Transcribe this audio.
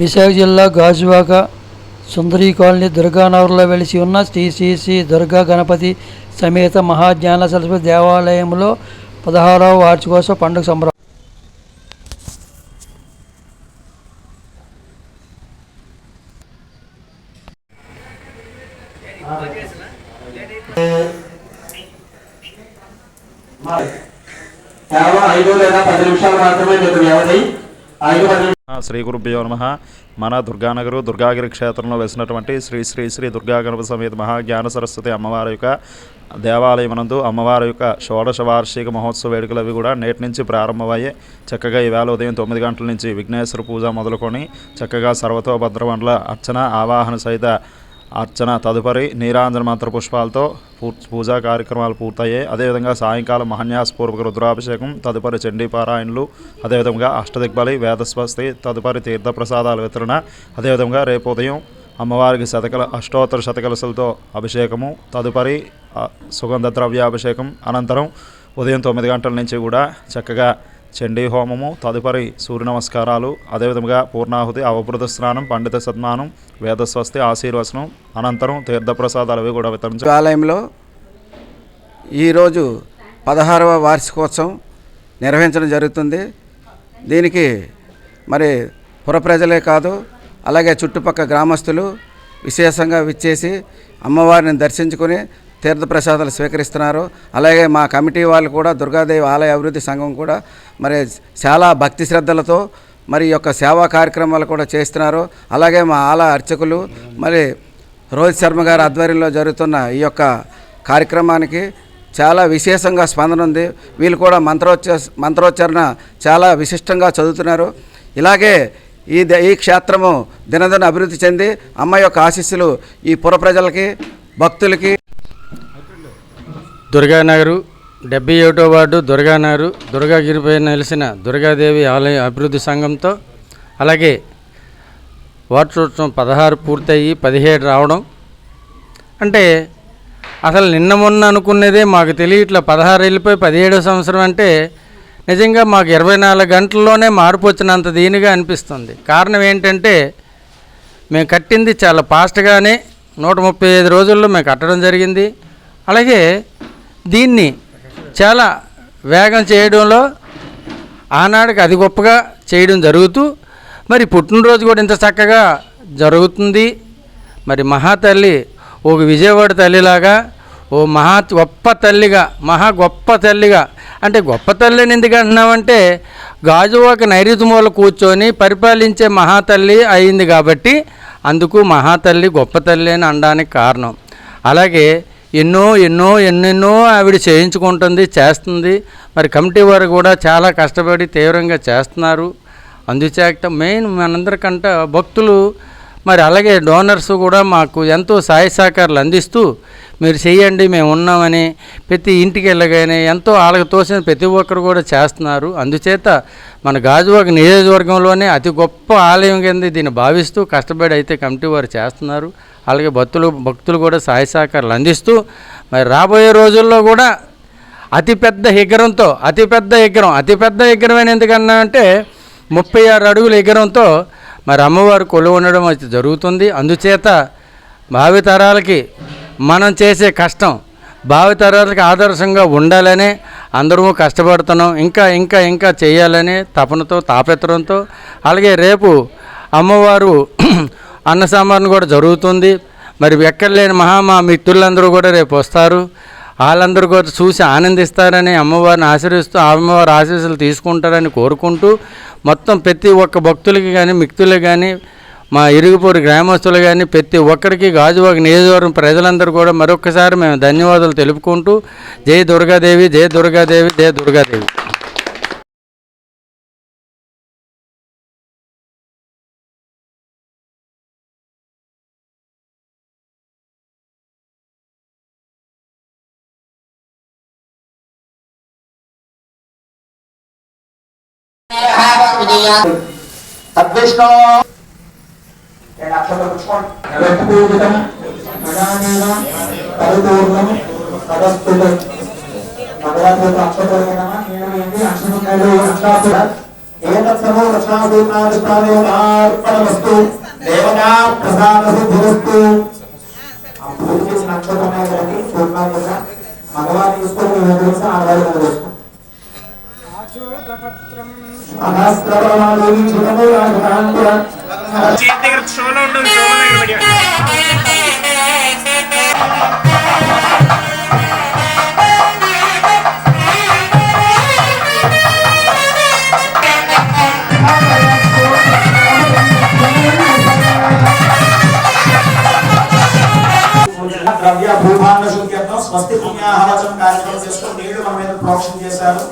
విశాఖ జిల్లా గాజువాక సుందరీ కాలనీ దుర్గానగర్లో వెలిసి ఉన్న శ్రీ శ్రీ శ్రీ దుర్గా గణపతి సమేత మహాజ్ఞాన సరస్వతి దేవాలయంలో పదహారవ వార్షికోత్సవ పండుగ సంబరం. కేవలం ఐదు లేదా పది నిమిషాలు మాత్రమే మీకు వ్యవధి. శ్రీ గురుభ్యో నమ. మన దుర్గానగరు దుర్గాగిరి క్షేత్రంలో వేసినటువంటి శ్రీ శ్రీ శ్రీ దుర్గా గణప సమేత మహాజ్ఞాన సరస్వతి అమ్మవారి యొక్క దేవాలయమనందు అమ్మవారి యొక్క షోడశ వార్షిక మహోత్సవ వేడుకలు అవి కూడా నేటి నుంచి ప్రారంభమయ్యాయి. చక్కగా ఈవేళ ఉదయం తొమ్మిది గంటల నుంచి విఘ్నేశ్వర పూజ మొదలుకొని చక్కగా సర్వతోభద్రమండల అర్చన ఆవాహన సహిత అర్చన తదుపరి నీరాంజన మంత్ర పుష్పాలతో పూజా కార్యక్రమాలు పూర్తయ్యాయి. అదేవిధంగా సాయంకాలం మహన్యాసపూర్వక రుద్రాభిషేకం తదుపరి చండీపారాయణలు అదేవిధంగా అష్టదిగ్బలి వేదస్వస్తి తదుపరి తీర్థప్రసాదాల వితరణ అదేవిధంగా రేపు ఉదయం అమ్మవారికి శతకల అష్టోత్తర శతకలసలతో అభిషేకము తదుపరి సుగంధ ద్రవ్యాభిషేకం అనంతరం ఉదయం తొమ్మిది గంటల నుంచి కూడా చక్కగా చండీ హోమము తదుపరి సూర్య నమస్కారాలు అదేవిధంగా పూర్ణాహుతి అవభృత స్నానం పండిత సన్మానం వేదస్వస్తి ఆశీర్వచనం అనంతరం తీర్థప్రసాదాలు అవి కూడా వితరించారు ఆలయంలో ఈరోజు పదహారవ వార్షికోత్సవం నిర్వహించడం జరుగుతుంది. దీనికి మరి పురప్రజలే కాదు అలాగే చుట్టుపక్కల గ్రామస్తులు విశేషంగా విచ్చేసి అమ్మవారిని దర్శించుకొని తీర్థప్రసాదాలు స్వీకరిస్తున్నారు. అలాగే మా కమిటీ వాళ్ళు కూడా దుర్గాదేవి ఆలయ అభివృద్ధి సంఘం కూడా మరి చాలా భక్తి శ్రద్ధలతో మరి యొక్క సేవా కార్యక్రమాలు కూడా చేస్తున్నారు. అలాగే మా ఆలయ అర్చకులు మరి రోహిత్ శర్మ గారి ఆధ్వర్యంలో జరుగుతున్న ఈ యొక్క కార్యక్రమానికి చాలా విశేషంగా స్పందన ఉంది. వీళ్ళు కూడా మంత్రోచ్చ మంత్రోచ్చారణ చాలా విశిష్టంగా చదువుతున్నారు. ఇలాగే ఈ ఈ క్షేత్రము దినదిన అభివృద్ధి చెంది అమ్మ యొక్క ఆశీస్సులు ఈ పుర ప్రజలకి భక్తులకి దుర్గానగరు డెబ్బై ఒకటో వార్డు దుర్గానగరు దుర్గాగిరిపై నెలిసిన దుర్గాదేవి ఆలయ అభివృద్ధి సంఘంతో అలాగే వార్షోత్సవం పదహారు పూర్తయ్యి పదిహేడు రావడం. అంటే అసలు నిన్న మొన్న అనుకునేదే మాకు తెలియట్లా పదహారు వెళ్ళిపోయి పదిహేడో సంవత్సరం అంటే నిజంగా మాకు ఇరవై నాలుగు గంటల్లోనే మార్పు వచ్చినంత దీనిగా అనిపిస్తుంది. కారణం ఏంటంటే మేము కట్టింది చాలా ఫాస్ట్గానే నూట ముప్పై ఐదు రోజుల్లో మేము కట్టడం జరిగింది. అలాగే దీన్ని చాలా వేగం చేయడంలో ఆనాడికి అది గొప్పగా చేయడం జరుగుతూ మరి పుట్టినరోజు కూడా ఇంత చక్కగా జరుగుతుంది. మరి మహాతల్లి ఒక విజయవాడ తల్లిలాగా ఓ మహా గొప్ప తల్లిగా మహా గొప్ప తల్లిగా అంటే గొప్ప తల్లిని ఎందుకు అంటున్నామంటే గాజువాక నైరుతి మూల కూర్చొని పరిపాలించే మహాతల్లి అయింది కాబట్టి అందుకు మహాతల్లి గొప్ప తల్లి అని అనడానికి కారణం. అలాగే ఎన్నో ఎన్నో ఎన్నెన్నో ఆవిడ చేయించుకుంటుంది చేస్తుంది. మరి కమిటీ వారు కూడా చాలా కష్టపడి తీవ్రంగా చేస్తున్నారు. అందుచేత మెయిన్ మనందరికంట భక్తులు మరి అలాగే డోనర్స్ కూడా మాకు ఎంతో సహాయ సహకారాలు అందిస్తూ మీరు చేయండి మేము ఉన్నామని ప్రతి ఇంటికి వెళ్ళగానే ఎంతో వాళ్ళకి తోసిన ప్రతి ఒక్కరు కూడా చేస్తున్నారు. అందుచేత మన గాజువాక నియోజకవర్గంలోనే అతి గొప్ప ఆలయం కింద దీన్ని భావిస్తూ కష్టపడి అయితే కమిటీ వారు చేస్తున్నారు. అలాగే భక్తులు భక్తులు కూడా సహాయ సహకారాలు అందిస్తూ మరి రాబోయే రోజుల్లో కూడా అతిపెద్ద విగ్రహంతో అతిపెద్ద విగ్రహం అతిపెద్ద విగ్రహం ఎందుకన్నా అంటే ముప్పై ఆరు అడుగుల విగ్రహంతో మరి అమ్మవారు కొలు ఉండడం అయితే జరుగుతుంది. అందుచేత భావితరాలకి మనం చేసే కష్టం భావితరాలకి ఆదర్శంగా ఉండాలని అందరము కష్టపడుతున్నాం. ఇంకా ఇంకా ఇంకా చేయాలని తపనతో తాపెత్తడంతో అలాగే రేపు అమ్మవారు అన్న సంబరణ కూడా జరుగుతుంది. మరి ఎక్కడ లేని మహా మా మిత్రులందరూ కూడా రేపు వస్తారు. వాళ్ళందరూ కూడా చూసి ఆనందిస్తారని అమ్మవారిని ఆశీర్విస్తూ అమ్మవారి ఆశీస్సులు తీసుకుంటారని కోరుకుంటూ మొత్తం ప్రతి ఒక్క భక్తులకి కానీ మిక్తులకి కానీ మా ఇరుగుపూరి గ్రామస్తులు కానీ ప్రతి ఒక్కరికి గాజువాక నియోజకవర్గం ప్రజలందరూ కూడా మరొకసారి మేము ధన్యవాదాలు తెలుపుకుంటూ జై దుర్గాదేవి జై దుర్గాదేవి జై దుర్గాదేవి. తద్విష్ణు పూజితం మదానీన పరిపూర్ణం పదస్థితం భగవద్గీత అక్షతమైన నేను ఏంటి అక్షతమైన అష్టాసుర దేవతా ప్రసాద సిద్ధిరస్తు ఆ పూజ చేసిన ద్రవ్య భూభాండ శుద్ధ్యర్థం స్వస్తి పుణ్యాహారం కార్యక్రమం చేసుకుని నీళ్ళు మన మీద ప్రోక్షణ చేశారు.